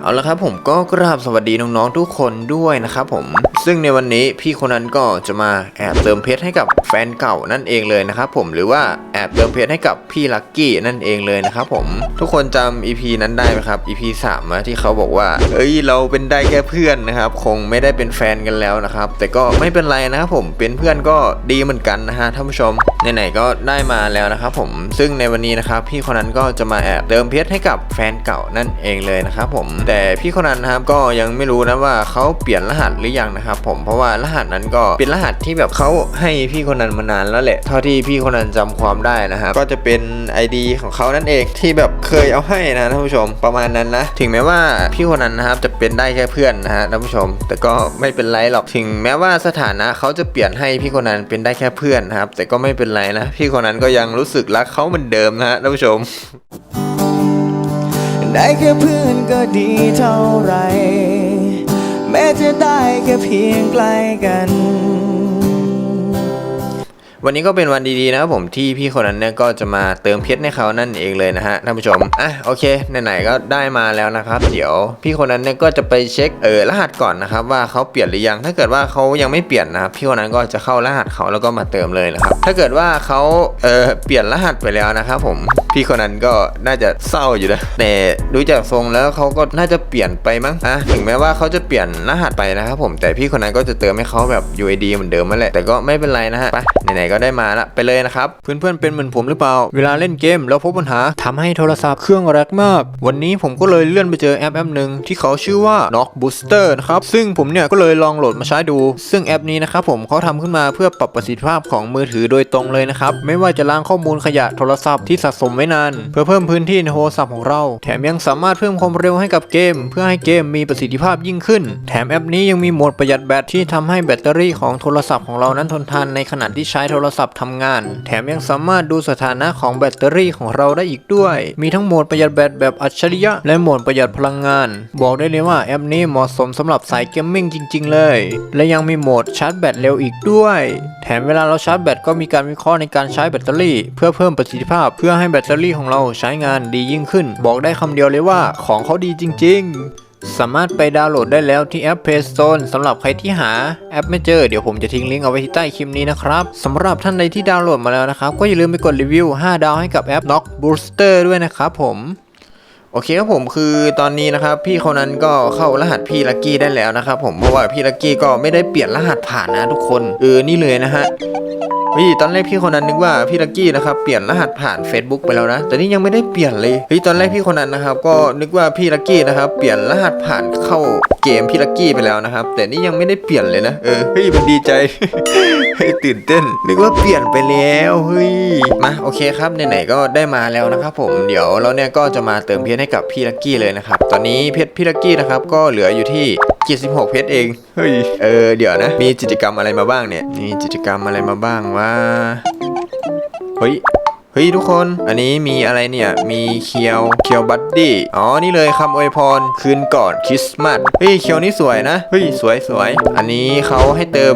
เอาละครับผมก็กราบสวัสดีน้องๆทุกคนด้วยนะครับผม ซึ่งในวันนี้พี่คนนั้นก็จะมาแอบเติมเพชรให้กับแฟนเก่านั่นเองเลยนะครับผมหรือว่าแอบเติมเพชรให้กับพี่ลักกี้นั่นเองเลยนะครับผม ทุกคนจำ EP นั้นได้ไหมครับ EP 3อะที่เขาบอกว่า เอ้ยเราเป็นได้แค่เพื่อนนะครับ คงไม่ได้เป็นแฟนกันแล้วนะครับ แต่ก็ไม่เป็นไรนะครับผมเป็นเพื่อนก็ดีเหมือนกันนะฮะท่านผู้ชมไหนๆก็ได้มาแล้วนะครับผมซึ่งในวันนี้นะครับพี่คนนั้นก็จะมาแอบเติมเพชรให้กับแฟนเก่านั่นเองเลยนะครับผมแต่พี่คนนั้นนะครับก็ยังไม่รู้นะว่าเขาเปลี่ยนรหัสหรือยังนะครับผมเพราะว่ารหัสนั้นก็เป็นรหัสที่แบบเขาให้พี่คนนั้นมานานแล้วแหละเท่าที่พี่คนนั้นจำความได้นะครับก็จะเป็น ID ของเขานั่นเองที่แบบเคยเอาให้นะท่านผู้ชมประมาณนั้นนะถึงแม้ว่าพี่คนนั้นนะครับจะเป็นได้แค่เพื่อนนะฮะท่านผู้ชม แต่ก็ไม่เป็นไรหรอกถึงแม้ว่าสถานะเขาจะเปลี่ยนให้พี่คนนั้นเป็นได้แค่เพื่อนนะครับแต่ก็ไม่เป็นไรนะพี่คนนั้นก็ยังรู้สึกรักเขาเหมือนเดิมนะฮะท่านผู้ชม ได้แค่เพื่อนก็ดีเท่าไร แม้จะได้แค่เพียงใกล้กัน วันนี้ก็เป็นวันดีๆนะครับผมที่พี่คนนั้นเนี่ยก็จะมาเติมเพชรให้เขานั่นเองเลยนะฮะท่านผู้ชมอะโอเคไหนๆก็ได้มาแล้วนะครับ เดี๋ยวพี่คนนั้นเนี่ยก็จะไปเช็คเออรหัสก่อนนะครับว่าเขาเปลี่ยนหรือยังถ้าเกิดว่าเขายังไม่เปลี่ยนนะครับพี่คนนั้นก็จะเข้ารหัสเขาแล้วก็มาเติมเลยนะครับถ้าเกิดว่าเขาเออเปลี่ยนรหัสไปแล้วนะครับผมพี่คนนั้นก็น่าจะเศร้าอยู่นะแต่ดูจากทรงแล้วเขาก็น่าจะเปลี่ยนไปมั้งอะถึงแม้ว่าเขาจะเปลี่ยนรหัสไปนะครับผมแต่พี่คนนั้นก็จะเติมให้เขาแบบ UID เหมือนเดิมนั่นแหละแต่ก็ไม่เป็นไรนะฮะไปไหนๆก็ได้มาละไปเลยนะครับ เพื่อนๆเป็นเหมือนผมหรือเปล่า เวลาเล่นเกมแล้วพบปัญหาทำให้โทรศัพท์เครื่องแรกมาก วันนี้ผมก็เลยเลื่อนไปเจอแอปแอปหนึ่งที่เขาชื่อว่า Knock Booster นะครับ ซึ่งผมเนี่ยก็เลยลองโหลดมาใช้ดู ซึ่งแอปนี้นะครับผมเขาทำขึ้นมาเพื่อปรับประสิทธิภาพของมือถือโดยตรงเลยนะครับ ไม่ว่าจะล้างข้อมูลขยะโทรศัพท์ที่สะสมไว้นาน เพื่อเพิ่มพื้นที่ในโทรศัพท์ของเรา แถมยังสามารถเพิ่มความเร็วให้กับเกม เพื่อให้เกมมีประสิทธิภาพยิ่งขึ้น แถมแอปนี้ยังมีโหมดประหยัดแบตที่ทำให้แบตเตอรี่ของโทรศัพท์ของเรานั้นทนทานในขณะที่ใช้โทรรศัพท์ทำงาน แถมยังสามารถดูสถานะของแบตเตอรี่ของเราได้อีกด้วย มีทั้งโหมดประหยัดแบตแบบอัจฉริยะ และโหมดประหยัดพลังงาน บอกได้เลยว่าแอปนี้เหมาะสมสำหรับสายเกมมิ่งจริง ๆ เลย และยังมีโหมดชาร์จแบตเร็วอีกด้วย แถมเวลาเราชาร์จแบตก็มีการวิเคราะห์ในการใช้แบตเตอรี่ เพื่อเพิ่มประสิทธิภาพ เพื่อให้แบตเตอรี่ของเราใช้งานดียิ่งขึ้น บอกได้คำเดียวเลยว่าของเขาดีจริง ๆ สามารถไปดาวน์โหลดได้แล้วที่แอป Play Store สำหรับใครที่หาแอปไม่เจอ เดี๋ยวผมจะทิ้งลิงก์เอาไว้ที่ใต้คลิปนี้นะครับสำหรับท่านใดที่ดาวน์โหลดมาแล้วนะครับ ก็อย่าลืมไปกดรีวิว 5 ดาวให้กับแอป Knock Booster ด้วยนะครับผมโอเคครับผมคือตอนนี้นะครับ พี่คนนั้นก็เข้ารหัสพี่ลักกี้ได้แล้วนะครับผมเพราะว่าพี่ลักกี้ก็ไม่ได้เปลี่ยนรหัสผ่านนะทุกคนเออนี่เลยนะฮะ เฮ้ยตอนแรกพี่คนนั้นนึกว่าพี่ลักกี้นะครับเปลี่ยนรหัสผ่าน Facebook ไปแล้วนะ แต่นี่ยังไม่ได้เปลี่ยนเลยเฮ้ยตอนแรกพี่คนนั้นนะครับ ก็นึกว่าพี่ลักกี้นะครับเปลี่ยนรหัสผ่านเข้าเกมพี่ลักกี้ไปแล้วนะครับ แต่นี่ยังไม่ได้เปลี่ยนเลยนะเออเฮ้ยมันดีใจเฮ้ยตื่นเต้น นึกว่าเปลี่ยนไปแล้วเฮ้ยมาโอเคครับไหนๆก็ได้มาแล้วนะครับผมเดี๋ยวเราเนี่ยก็จะมาเติมเพชรให้กับพี่ลักกี้เลยนะครับตอนนี้เพชรพี่ลักกี้นะครับก็เหลืออยู่ที่ 76 เพชรเอง เฮ้ย เออ เดี๋ยวนะ มีกิจกรรมอะไรมาบ้างเนี่ย มีกิจกรรมอะไรมาบ้างวะ เฮ้ย เฮ้ยทุกคน อันนี้มีอะไรเนี่ย มีเคียว เคียวบัดดี้ อ๋อ นี่เลยคำอวยพร คืนก่อนคริสต์มาส เฮ้ย เคียวนี่สวยนะ เฮ้ย สวยสวย อันนี้เขาให้เติม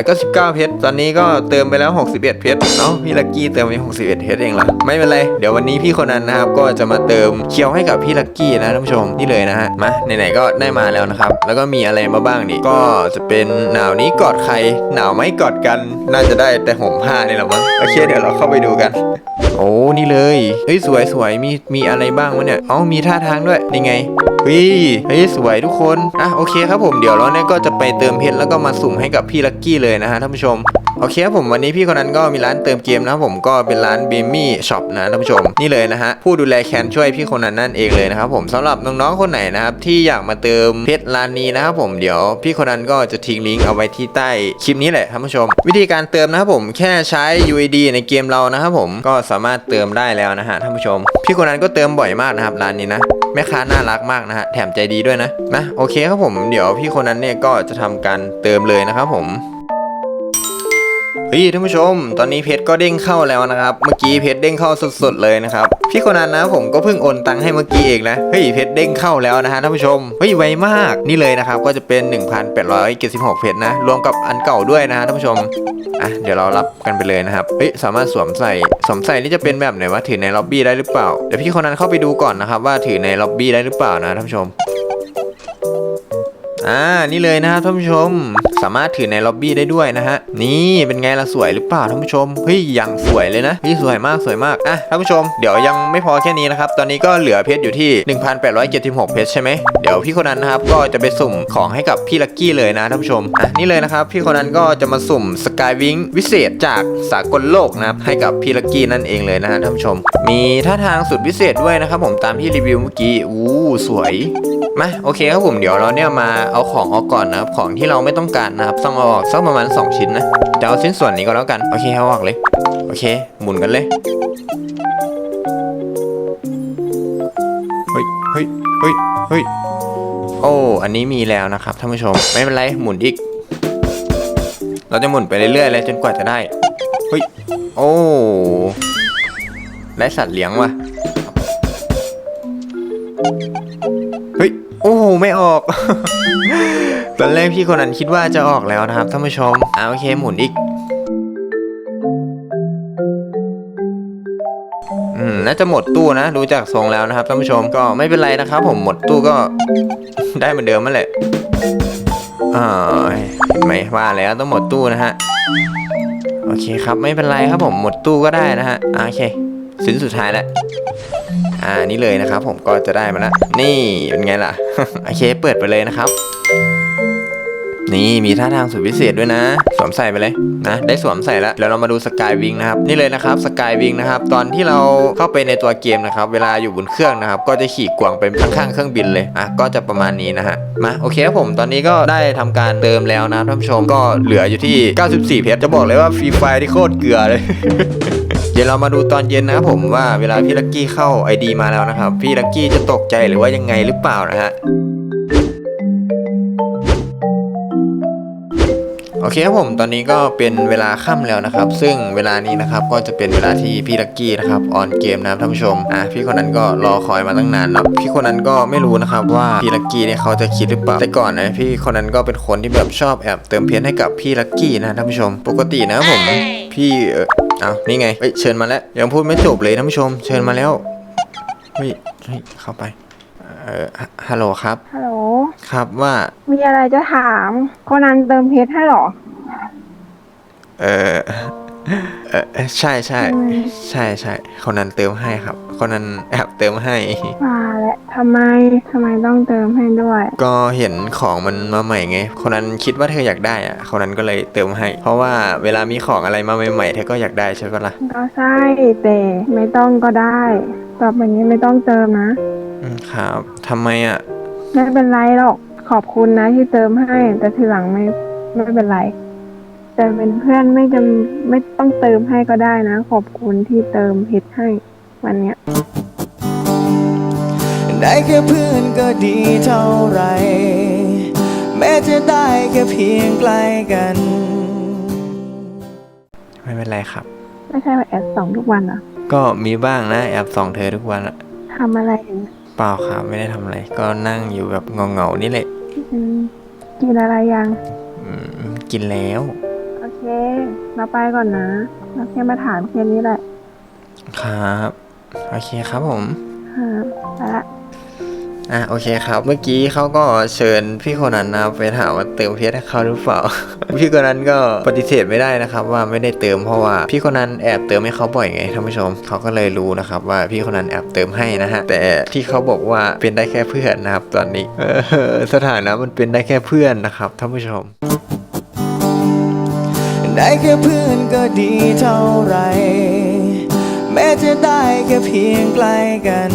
499 เพชร ตอนนี้ก็เติมไปแล้ว 61 เพชร เอ้า พี่ลักกี้เติมไป 61 เพชรเองเหรอ ไม่เป็นไร เดี๋ยววันนี้พี่คนนั้นนะครับ ก็จะมาเติมเคียวให้กับพี่ลักกี้นะท่านผู้ชม นี่เลยนะฮะ มา ไหนๆ ก็ได้มาแล้วนะครับ แล้วก็มีอะไรมาบ้างนี่ ก็จะเป็นหนาวนี้กอดใคร หนาวไม่กอดกัน น่าจะได้แต่ห่มผ้านี่แหละมั้ง โอเค เดี๋ยวเราเข้าไปดูกันโอ้นี่เลยเฮ้ยสวยสวยมีมีอะไรบ้างวะเนี่ยอ๋อมีท่าทางด้วยยังไงวิเฮ้ยสวยทุกคนอะโอเคครับผมเดี๋ยวเราเนี่ยก็จะไปเติมเพชรแล้วก็มาสุ่มให้กับพี่ลักกี้เลยนะฮะท่านผู้ชม โอเคครับผมวันนี้พี่คนนั้นก็มีร้านเติมเกมนะครับผมก็เป็นร้านเบมี่ช็อปนะท่านผู้ชมนี่เลยนะฮะผู้ดูแลแคนช่วยพี่คนนั้นนั่นเองเลยนะครับผมสำหรับน้องๆคนไหนนะครับที่อยากมาเติมเพชรร้านนี้นะครับผมเดี๋ยวพี่คนนั้นก็จะทิ้งลิงก์เอาไว้ที่ใต้คลิปนี้แหละท่านผู้ชม วิธีการเติมนะครับผมแค่ใช้ UID ในเกมเรานะครับผมก็สามารถเติมได้แล้วนะฮะท่านผู้ชม พี่คนนั้นก็เติมบ่อยมากนะครับร้านนี้นะแม่ค้าน่ารักมากนะฮะแถมใจดีด้วยนะนะโอเคครับผมเดี๋ยวพี่คนนั้นเนี่ยก็จะทำการเติมเลยนะครับผม เฮ้ยท่านผู้ชม ตอนนี้เพชรก็เด้งเข้าแล้วนะครับ เมื่อกี้เพชรเด้งเข้าสดๆเลยนะครับ พี่คนนั้นนะผมก็เพิ่งโอนตังค์ให้เมื่อกี้เองนะ เฮ้ยเพชรเด้งเข้าแล้วนะฮะท่านผู้ชม เฮ้ยไวมาก นี่เลยนะครับ ก็จะเป็น 1,876 เพชรนะ รวมกับอันเก่าด้วยนะฮะท่านผู้ชม อะเดี๋ยวเรารับกันไปเลยนะครับ เฮ้ยสามารถสวมใส่ สวมใส่นี่จะเป็นแบบไหนวะ ถือในล็อบบี้ได้หรือเปล่า เดี๋ยวพี่คนนั้นเข้าไปดูก่อนนะครับว่าถือในล็อบบี้ได้หรือเปล่านะท่านผู้ชม อ่านี่เลยนะครับท่านผู้ชม สามารถถือในล็อบบี้ได้ด้วยนะฮะนี่เป็นไงล่ะสวยหรือเปล่าท่านผู้ชมเฮ้ยอย่างสวยเลยนะเฮ้ยสวยมากสวยมากอะท่านผู้ชมเดี๋ยวยังไม่พอแค่นี้นะครับตอนนี้ก็เหลือเพชรอยู่ที่ 1876 เพชรใช่ไหมเดี๋ยวพี่คนนั้นนะครับก็จะไปสุ่มของให้กับพี่ลักกี้เลยนะท่านผู้ชมอะนี่เลยนะครับพี่คนนั้นก็จะมาสุ่มสกายวิงวิเศษจากสากลโลกนะครับให้กับพี่ลักกี้นั่นเองเลยนะฮะท่านผู้ชม มีท่าทางสุดพิเศษด้วยนะครับผมตามที่รีวิวเมื่อกี้อู้สวย มาโอเคครับผมเดี๋ยวเราเนี่ยมาเอาของออกก่อนนะครับของที่เราไม่ต้องการนะครับต้องเอาออกสักประมาณ 2 ชิ้นนะจะเอาชิ้นส่วนนี้ก็แล้วกันโอเคเอาออกเลยโอเค หมุนกันเลยเฮ้ยเฮ้ยเฮ้ยเฮ้ยโอ้อันนี้มีแล้วนะครับท่านผู้ชมไม่เป็นไรหมุนอีก เราจะหมุนไปเรื่อยๆเลยจนกว่าจะได้เฮ้ยโอ้ได้สัตว์เลี้ยงว่ะเฮ้ยโอ้โห ไม่ออก ตอนแรกพี่คนนั้นคิดว่าจะออกแล้วนะครับท่านผู้ชมอ่าโอเคหมุนอีกอืมน่าจะหมดตู้นะดูจากทรงแล้วนะครับท่านผู้ชมก็ไม่เป็นไรนะครับ ผมหมดตู้ก็ได้เหมือนเดิมนั่นแหละอ่าไม่ว่าแล้วต้องหมดตู้นะฮะโอเคครับไม่เป็นไรครับผมหมดตู้ก็ได้นะฮะอ่าโอเคสินสุดท้ายแล้ว อ่านี่เลยนะครับ ผมก็จะได้มาแล้วนี่เป็นไงล่ะโอเคเปิดไปเลยนะครับ นี่มีท่าทางสุดพิเศษด้วยนะ สวมใส่ไปเลยนะ ได้สวมใส่แล้วแล้วเรามาดูสกายวิงนะครับนี่เลยนะครับสกายวิงนะครับ ตอนที่เราเข้าไปในตัวเกมนะครับ เวลาอยู่บนเครื่องนะครับ ก็จะขี่กวางไปข้างๆเครื่องบินเลยอะก็จะประมาณนี้นะฮะมาโอเคครับผมตอนนี้ก็ได้ทำการเติมแล้วนะท่านผู้ชมก็เหลืออยู่ที่ 94 เพชรจะบอกเลยว่าฟรีไฟที่โคตรเกลือเลย ดี๋ยวเรามาดูตอนเย็นนะครับผมว่าเวลาพี่ลักกี้เข้า ID มาแล้วนะครับ พี่ลักกี้จะตกใจหรือว่ายังไงหรือเปล่านะฮะโอเคครับผมตอนนี้ก็เป็นเวลาค่ำแล้วนะครับ ซึ่งเวลานี้นะครับก็จะเป็นเวลาที่พี่ลักกี้นะครับออนเกมนะครับท่านผู้ชมอะพี่คนนั้นก็รอคอยมาตั้งนานแล้วพี่คนนั้นก็ไม่รู้นะครับว่าพี่ลักกี้เนี่ยเขาจะคิดหรือเปล่าแต่ก่อนนะพี่คนนั้นก็เป็นคนที่แบบชอบแอบเติมเพชรให้กับพี่ลักกี้นะท่านผู้ชม ปกตินะครับผมพี่ เออเอานี่ไงเอ้ยเชิญมาแล้วยังพูดไม่จบเลยท่านผู้ชม เชิญมาแล้วเฮ้ยเฮ้ยเข้าไปเออฮฮัลโหลครับ ฮัลโหล ครับว่า มีอะไรจะถามโคนันเติมเพชรให้เหรอ เออเออใช่ใช่ทำไมใช่ใช่คนนั้นเติมให้ครับ คนนั้นแอบเติมให้ มาแล้วทำไมทำไมต้องเติมให้ด้วย ก็เห็นของมันมาใหม่ไง คนนั้นคิดว่าเธออยากได้อะคนนั้นก็เลยเติมให้ เพราะว่าเวลามีของอะไรมาใหม่ๆเธอก็อยากได้ใช่ปะล่ะ ก็ใช่แต่ไม่ต้องก็ได้ต่อไปนี้ไม่ต้องเติมนะ อืมครับทำไมอะ ไม่เป็นไรหรอกขอบคุณนะที่เติมให้ แต่ทีหลังไม่ไม่เป็นไร แต่เป็นเพื่อนไม่จำไม่ต้องเติมให้ก็ได้นะ ขอบคุณที่เติมเพชรให้ วันเนี้ยได้แค่เพื่อนก็ดีเท่าไหรแม้จะได้แค่เพียงใกล้กัน ไม่เป็นไรครับ ไม่ใช่ว่าแอดสองทุกวันเหรอก็มีบ้างนะแอบส่องเธอทุกวันอะทำอะไรอย่างเงี้ยเปล่าครับไม่ได้ทำอะไร ก็นั่งอยู่แบบเงาๆนี่แหละอืมกินอะไรยัง อืมกินแล้ว โอเค เราไปก่อนนะเราแค่มาถามแค่นี้แหละ ครับ โอเคครับผมครับไปละอะโอเคครับ เมื่อกี้เขาก็เชิญพี่คนนั้นนะไปถามว่าเติมเพชรให้เขาหรือเปล่า พี่คนนั้นก็ปฏิเสธไม่ได้นะครับ ว่าไม่ได้เติมเพราะว่าพี่คนนั้นแอบเติมให้เขาบ่อยไงท่านผู้ชมเขาก็เลยรู้นะครับ ว่าพี่คนนั้นแอบเติมให้นะฮะแต่ที่เขาบอกว่าเป็นได้แค่เพื่อนนะครับ ตอนนี้เออสถานะมันเป็นได้แค่เพื่อนนะครับท่านผู้ชม ได้แค่เพื่อนก็ดีเท่าไหร แม้จะได้แค่เพียงใกล้กัน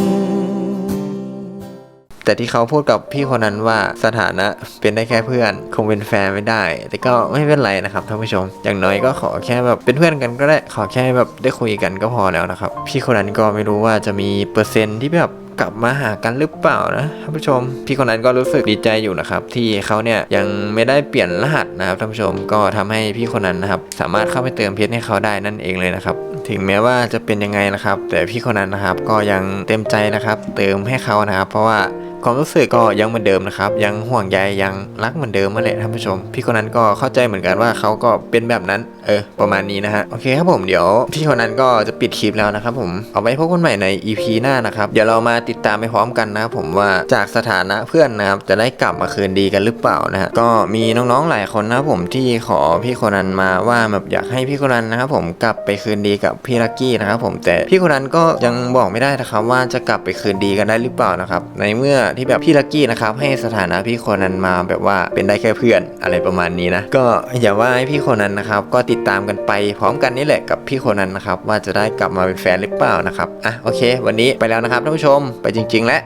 แต่ที่เขาพูดกับพี่คนนั้นว่าสถานะเป็นได้แค่เพื่อน คงเป็นแฟนไม่ได้ แต่ก็ไม่เป็นไรนะครับท่านผู้ชม อย่างน้อยก็ขอแค่แบบเป็นเพื่อนกันก็ได้ขอแค่แบบได้คุยกันก็พอแล้วนะครับ พี่คนนั้นก็ไม่รู้ว่าจะมีเปอร์เซ็นต์ที่แบบกลับมาหากันหรือเปล่านะท่านผู้ชม พี่คนนั้นก็รู้สึกดีใจอยู่นะครับ ที่เขาเนี่ยยังไม่ได้เปลี่ยนรหัสนะครับท่านผู้ชมก็ทำให้พี่คนนั้นนะครับ สามารถเข้าไปเติมเพชรให้เขาได้นั่นเองเลยนะครับ ถึงแม้ว่าจะเป็นยังไงนะครับ แต่พี่คนนั้นนะครับก็ยังเต็มใจนะครับ เติมให้เขานะครับ เพราะว่า ความรู้สึกก็ยังเหมือนเดิมนะครับ ยังห่วงใยยังรักเหมือนเดิมนั่นแหละท่านผู้ชม พี่คนนั้นก็เข้าใจเหมือนกันว่าเขาก็เป็นแบบนั้น เออ ประมาณนี้นะฮะ โอเคครับผม เดี๋ยวพี่คนนั้นก็จะปิดคลิปแล้วนะครับผม เอาไว้พบกันใหม่ใน EP หน้านะครับ เดี๋ยวเรามาติดตามไปพร้อมกันนะครับผมว่าจากสถานะเพื่อนนะครับ จะได้กลับมาคืนดีกันหรือเปล่านะฮะ ก็มีน้องๆหลายคนนะผมที่ขอพี่คนนั้นมาว่าแบบอยากให้พี่คนนั้นนะครับผมกลับไปคืนดีกับพี่ลักกี้นะครับผมแต่พี่คนนั้นก็ยังบอกไม่ได้นะครับว่าจะกลับไปคืนดีกันได้หรือเปล่านะครับในเมื่อที่แบบพี่ลักกี้นะครับให้สถานะพี่คนนั้นมาแบบว่าเป็นได้แค่เพื่อนอะไรประมาณนี้นะ ก็อย่าว่าให้พี่คนนั้นนะครับ ก็ติดตามกันไปพร้อมกันนี่แหละกับพี่คนนั้นนะครับ ว่าจะได้กลับมาเป็นแฟนหรือเปล่านะครับอะโอเค วันนี้ไปแล้วนะครับท่านผู้ชมไปจริง ๆ แล้ว